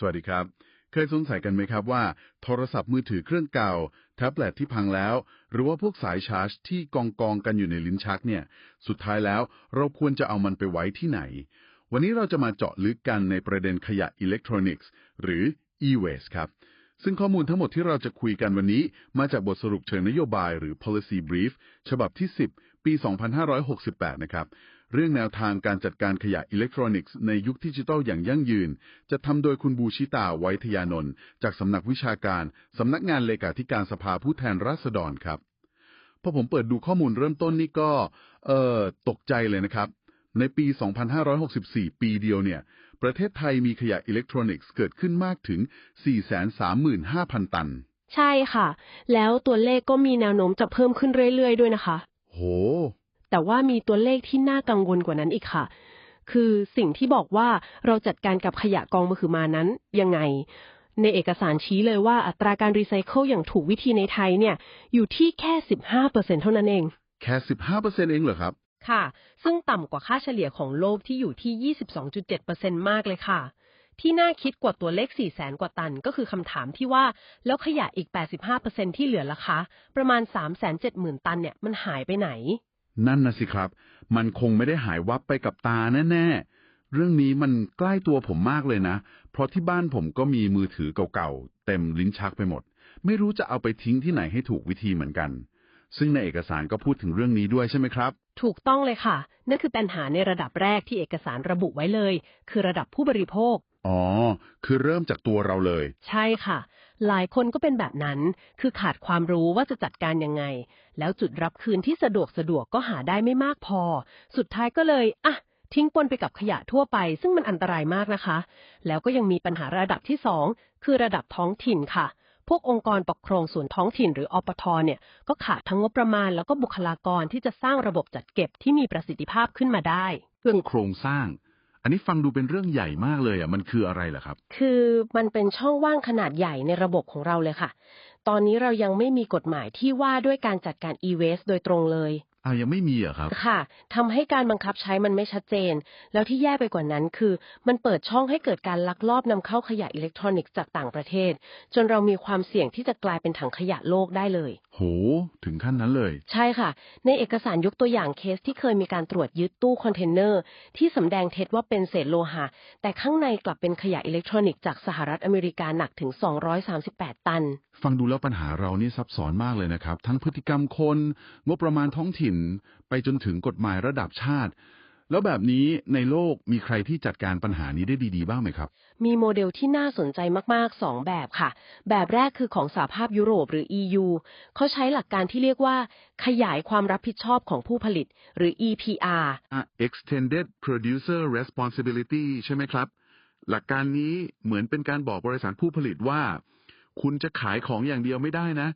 สวัสดีครับ เคยสงสัยกันไหมครับว่า โทรศัพท์มือถือเครื่องเก่า แท็บเล็ตที่พังแล้ว หรือว่าพวกสายชาร์จที่กองกองกันอยู่ในลิ้นชักเนี่ย สุดท้ายแล้วเราควรจะเอามันไปไว้ที่ไหน วันนี้เราจะมาเจาะลึกกันในประเด็นขยะอิเล็กทรอนิกส์ หรือ e-waste ครับ ซึ่งข้อมูลทั้งหมดที่เราจะคุยกันวันนี้ มาจากบทสรุปเชิงนโยบายหรือ policy brief ฉบับที่ 10 ปี 2568 นะครับ เรื่องแนวทางการจัดการขยะอิเล็กทรอนิกส์ในยุคดิจิทัลอย่างยั่งยืน จะทำโดยคุณบูชิตาไวทยานนท์จากสำนักวิชาการสำนักงานเลขาธิการสภาผู้แทนราษฎรครับพอผมเปิดดูข้อมูลเริ่มต้นนี่ก็เอ่อตกใจเลยนะครับ ในปี 2564 ปีเดียวเนี่ย ประเทศไทยมีขยะอิเล็กทรอนิกส์เกิดขึ้นมากถึง 435,000 ตัน ใช่ค่ะ แล้วตัวเลขก็มีแนวโน้มจะเพิ่มขึ้นเรื่อยๆ ด้วยนะคะ โห แต่ว่ามีตัวเลขที่น่ากังวลกว่านั้นอีกค่ะ คือสิ่งที่บอกว่าเราจัดการกับขยะกองมหึมานั้นยังไง ในเอกสารชี้เลยว่าอัตราการรีไซเคิลอย่างถูกวิธีในไทยเนี่ย อยู่ที่แค่ 15%เท่านั้นเอง แค่ 15%เองเหรอครับ ค่ะ ซึ่งต่ำกว่าค่าเฉลี่ยของโลกที่อยู่ที่ 22.7%มากเลยค่ะที่น่าคิดกว่าตัวเลข 4 0 0แสนกว่าตัน ก็คือคำถามที่ว่า แล้วขยะอีก 85%ที่เหลือล่ะคะ ประมาณ 370,000 ตันเนี่ย มันหายไปไหน นั่นนะสิครับ มันคงไม่ได้หายวับไปกับตาแน่ ๆ เรื่องนี้มันใกล้ตัวผมมากเลยนะ เพราะที่บ้านผมก็มีมือถือเก่าๆ เต็มลิ้นชักไปหมด ไม่รู้จะเอาไปทิ้งที่ไหนให้ถูกวิธีเหมือนกัน ซึ่งในเอกสารก็พูดถึงเรื่องนี้ด้วยใช่ไหมครับ ถูกต้องเลยค่ะ นั่นคือปัญหาในระดับแรกที่เอกสารระบุไว้เลย คือระดับผู้บริโภค อ๋อ คือเริ่มจากตัวเราเลย ใช่ค่ะ หลายคนก็เป็นแบบนั้น คือขาดความรู้ว่าจะจัดการยังไง แล้วจุดรับคืนที่สะดวกสะดวกก็หาได้ไม่มากพอ สุดท้ายก็เลยอะทิ้งปนไปกับขยะทั่วไป ซึ่งมันอันตรายมากนะคะ แล้วก็ยังมีปัญหาระดับที่สองคือระดับท้องถิ่นค่ะ พวกองค์กรปกครองส่วนท้องถิ่นหรืออปทเนี่ย ก็ขาดทั้งงบประมาณแล้วก็บุคลากรที่จะสร้างระบบจัดเก็บที่มีประสิทธิภาพขึ้นมาได้ เรื่องโครงสร้าง อันนี้ฟังดูเป็นเรื่องใหญ่มากเลยอะมันคืออะไรล่ะครับ คือมันเป็นช่องว่างขนาดใหญ่ในระบบของเราเลยค่ะ ตอนนี้เรายังไม่มีกฎหมายที่ว่าด้วยการจัดการ e-waste โดยตรงเลย อ่ายังไม่มีเหรอครับ ค่ะทำให้การบังคับใช้มันไม่ชัดเจน แล้วที่แย่ไปกว่านั้นคือ มันเปิดช่องให้เกิดการลักลอบนำเข้าขยะอิเล็กทรอนิกส์จากต่างประเทศ จนเรามีความเสี่ยงที่จะกลายเป็นถังขยะโลกได้เลย โห ถึงขั้นนั้นเลย ใช่ค่ะ ในเอกสารยกตัวอย่างเคสที่เคยมีการตรวจยึดตู้คอนเทนเนอร์ที่สำแดงเท็จว่าเป็นเศษโลหะ แต่ข้างในกลับเป็นขยะอิเล็กทรอนิกส์จากสหรัฐอเมริกาหนักถึง 238 ตัน ฟังดูแล้วปัญหาเรานี่ซับซ้อนมากเลยนะครับ ทั้งพฤติกรรมคน งบประมาณท้องถิ่น ไปจนถึงกฎหมายระดับชาติ แล้วแบบนี้ในโลกมีใครที่จัดการปัญหานี้ได้ดี ๆ บ้างไหมครับ มีโมเดลที่น่าสนใจมากๆ 2 แบบค่ะ แบบแรกคือของสหภาพยุโรปหรือ EU เขาใช้หลักการที่เรียกว่า ขยายความรับผิดชอบของผู้ผลิต หรือ EPR อะ extended producer responsibility ใช่ไหมครับ หลักการนี้เหมือนเป็นการบอกบริษัทผู้ผลิตว่า คุณจะขายของอย่างเดียวไม่ได้นะ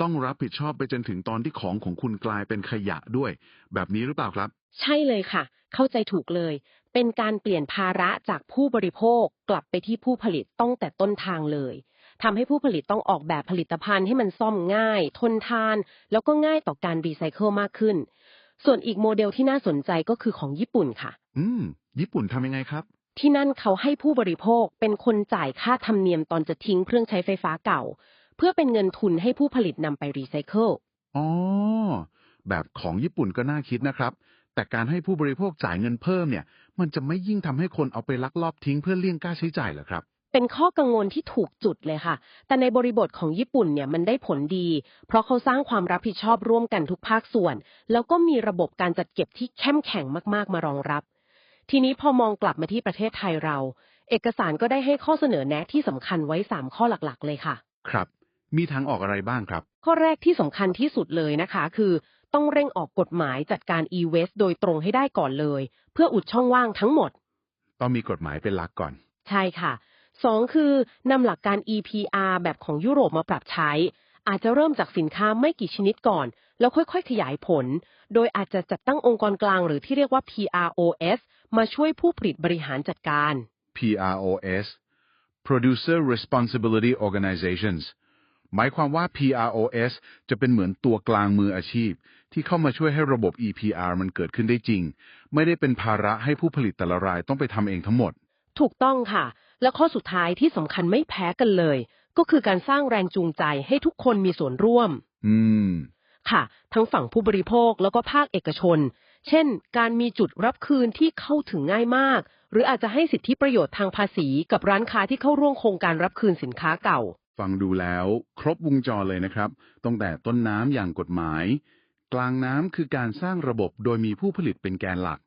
ต้องรับผิดชอบไปจนถึงตอนที่ของของคุณกลายเป็นขยะด้วย แบบนี้หรือเปล่าครับ ใช่เลยค่ะ เข้าใจถูกเลย เป็นการเปลี่ยนภาระจากผู้บริโภคกลับไปที่ผู้ผลิตต้องแต่ต้นทางเลยทำให้ผู้ผลิตต้องออกแบบผลิตภัณฑ์ให้มันซ่อมง่าย ทนทาน แล้วก็ง่ายต่อการรีไซเคิลมากขึ้น ส่วนอีกโมเดลที่น่าสนใจก็คือของญี่ปุ่นค่ะ อืม ญี่ปุ่นทำยังไงครับ ที่นั่นเขาให้ผู้บริโภคเป็นคนจ่ายค่าธรรมเนียมตอนจะทิ้งเครื่องใช้ไฟฟ้าเก่า เพื่อเป็นเงินทุนให้ผู้ผลิตนำไปรีไซเคิลอ๋อ แบบของญี่ปุ่นก็น่าคิดนะครับ แต่การให้ผู้บริโภคจ่ายเงินเพิ่มเนี่ย มันจะไม่ยิ่งทำให้คนเอาไปลักลอบทิ้งเพื่อเลี่ยงค่าใช้จ่ายเหรอครับเป็นข้อกังวลที่ถูกจุดเลยค่ะ แต่ในบริบทของญี่ปุ่นเนี่ยมันได้ผลดี เพราะเขาสร้างความรับผิดชอบร่วมกันทุกภาคส่วน แล้วก็มีระบบการจัดเก็บที่เข้มแข็งมากๆมารองรับ ทีนี้พอมองกลับมาที่ประเทศไทยเรา เอกสารก็ได้ให้ข้อเสนอแนะที่สำคัญไว้3ข้อหลักๆ เลยค่ะ ครับ มีทางออกอะไรบ้างครับ ข้อแรกที่สำคัญที่สุดเลยนะคะ คือ ต้องเร่งออกกฎหมายจัดการ e-waste โดยตรงให้ได้ก่อนเลย เพื่ออุดช่องว่างทั้งหมด ต้องมีกฎหมายเป็นหลักก่อน ใช่ค่ะสองคือนำหลักการ EPR แบบของยุโรปมาปรับใช้ อาจจะเริ่มจากสินค้าไม่กี่ชนิดก่อน แล้วค่อยๆ ขยายผล โดยอาจจะจัดตั้งองค์กรกลางหรือที่เรียกว่า PROS มาช่วยผู้ผลิตบริหารจัดการ PROS Producer Responsibility Organizations หมายความว่า PROS จะเป็นเหมือนตัวกลางมืออาชีพ ที่เข้ามาช่วยให้ระบบ EPR มันเกิดขึ้นได้จริง ไม่ได้เป็นภาระให้ผู้ผลิตแต่ละรายต้องไปทำเองทั้งหมด ถูกต้องค่ะ และข้อสุดท้ายที่สำคัญไม่แพ้กันเลย ก็คือการสร้างแรงจูงใจให้ทุกคนมีส่วนร่วม อืม ค่ะ ทั้งฝั่งผู้บริโภคแล้วก็ภาคเอกชน เช่น การมีจุดรับคืนที่เข้าถึงง่ายมาก หรืออาจจะให้สิทธิประโยชน์ทางภาษีกับร้านค้าที่เข้าร่วมโครงการรับคืนสินค้าเก่า ฟังดูแล้ว ครบวงจรเลยนะครับตั้งแต่ต้นน้ำอย่างกฎหมาย กลางน้ำคือการสร้างระบบโดยมีผู้ผลิตเป็นแกนหลัก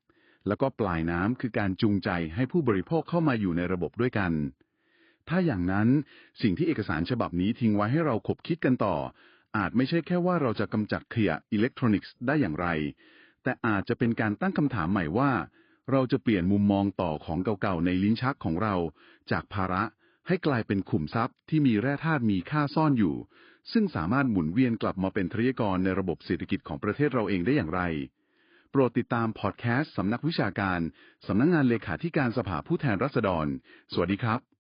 แล้วก็ปลายน้ำคือการจูงใจให้ผู้บริโภคเข้ามาอยู่ในระบบด้วยกันถ้าอย่างนั้นสิ่งที่เอกสารฉบับนี้ทิ้งไว้ให้เราขบคิดกันต่อ อาจไม่ใช่แค่ว่าเราจะกำจัดขยะอิเล็กทรอนิกส์ได้อย่างไร แต่อาจจะเป็นการตั้งคำถามใหม่ว่า เราจะเปลี่ยนมุมมองต่อของเก่าๆในลิ้นชักของเรา จากภาระให้กลายเป็นขุมทรัพย์ที่มีแร่ธาตุมีค่าซ่อนอยู่ ซึ่งสามารถหมุนเวียนกลับมาเป็นทรัพยากรในระบบเศรษฐกิจของประเทศเราเองได้อย่างไร โปรดติดตามพอดแคสต์สำนักวิชาการ สำนักงงานเลขาธิการสภาผู้แทนราษฎร สวัสดีครับ